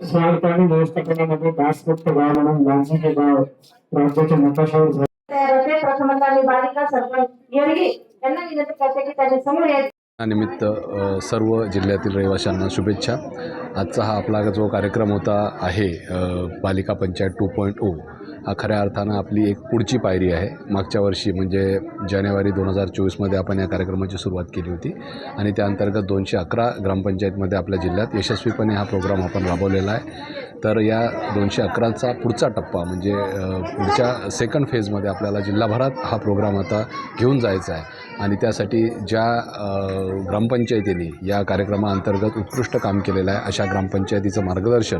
सांडपाणी व्यवस्थापनामध्ये गाव म्हणून हे गाव राज्याच्या नकाशावर झाले. तर ते प्रथमतः मी बालिका सरपंच येळगी यांना विनंती करते की त्यांनी समोर यायचं निमित्त सर्व जिल्ह्यातील रहिवाशांना शुभेच्छा. आजचा हा आपला जो कार्यक्रम होता आहे अ, बालिका पंचायत टू पॉईंट ओ खऱ्या अर्थानं आपली एक पुढची पायरी आहे. मागच्या वर्षी म्हणजे जानेवारी दोन हजार चोवीसमध्ये आपण या कार्यक्रमाची सुरुवात केली होती. आणि त्या अंतर्गत दोनशे अकरा ग्रामपंचायतमध्ये आपल्या जिल्ह्यात यशस्वीपणे हा प्रोग्राम आपण राबवलेला आहे. तर या दोनशे अकराचा पुढचा टप्पा म्हणजे पुढच्या सेकंड फेजमध्ये आपल्याला जिल्हाभरात हा प्रोग्राम आता घेऊन जायचा आहे. आणि त्यासाठी ज्या अ, ग्रामपंचायतींनी या कार्यक्रमाअंतर्गत उत्कृष्ट काम केलेलं आहे अशा ग्रामपंचायतीचं मार्गदर्शन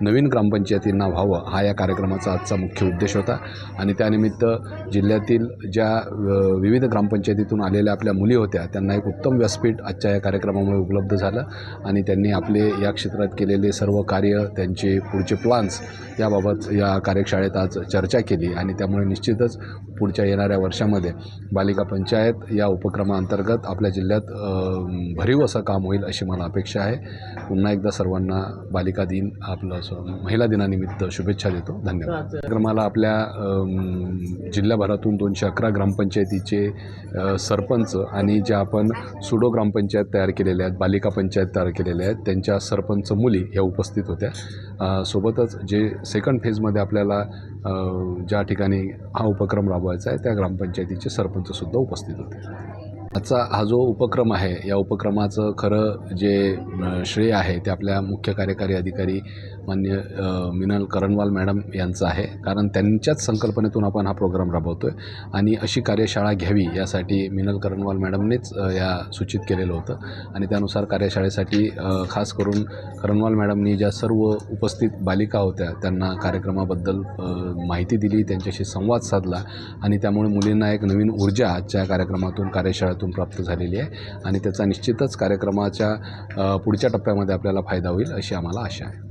नवीन ग्रामपंचायतींना व्हावं हा या कार्यक्रमाचा आजचा मुख्य उद्देश होता. आणि त्यानिमित्त जिल्ह्यातील ज्या विविध ग्रामपंचायतीतून आलेल्या आपल्या मुली होत्या त्यांना एक उत्तम व्यासपीठ आजच्या या कार्यक्रमामुळे उपलब्ध झालं. आणि त्यांनी आपले या क्षेत्रात केलेले सर्व कार्य त्यांचे पुढचे प्लान्स याबाबत या कार्यशाळेत आज चर्चा केली आणि त्यामुळे निश्चितच पुढच्या येणाऱ्या वर्षामध्ये बालिका पंचायत या उपक्रमाअंतर्गत आपल्या जिल्ह्यात भरीव असं काम होईल अशी मला अपेक्षा आहे. पुन्हा एकदा सर्वांना बालिका दिन आपलं महिला दिनानिमित्त शुभेच्छा देतो. धन्यवाद. कार्यक्रमाला आपल्या जिल्ह्याभरातून दोनशे अकरा ग्रामपंचायतीचे सरपंच आणि ज्या आपण सुडो ग्रामपंचायत तयार केलेल्या आहेत बालिका पंचायत तयार केलेल्या आहेत त्यांच्या सरपंच मुली ह्या उपस्थित होत्या. सोबतच जे सेकंड फेजमध्ये आपल्याला ज्या ठिकाणी हा उपक्रम राबवायचा आहे त्या ग्रामपंचायतीचे सरपंचसुद्धा उपस्थित होते. आजचा हा जो उपक्रम आहे या उपक्रमाचं खरं जे श्रेय आहे ते आपल्या मुख्य कार्यकारी अधिकारी मान्य मिनल करणवाल मॅडम यांचं आहे. कारण त्यांच्याच संकल्पनेतून आपण हा प्रोग्राम राबवतो आहे आणि अशी कार्यशाळा घ्यावी यासाठी मिनल करणवाल मॅडमनेच या सूचित केलेलं होतं. आणि त्यानुसार कार्यशाळेसाठी खास करून करणवाल मॅडमनी ज्या सर्व उपस्थित बालिका होत्या त्यांना कार्यक्रमाबद्दल माहिती दिली त्यांच्याशी संवाद साधला आणि त्यामुळे मुलींना एक नवीन ऊर्जा आजच्या कार्यक्रमातून कार्यशाळेतून प्राप्त झालेली आहे आणि त्याचा निश्चितच कार्यक्रमाच्या पुढच्या टप्प्यामध्ये आपल्याला फायदा होईल अशी आम्हाला आशा आहे.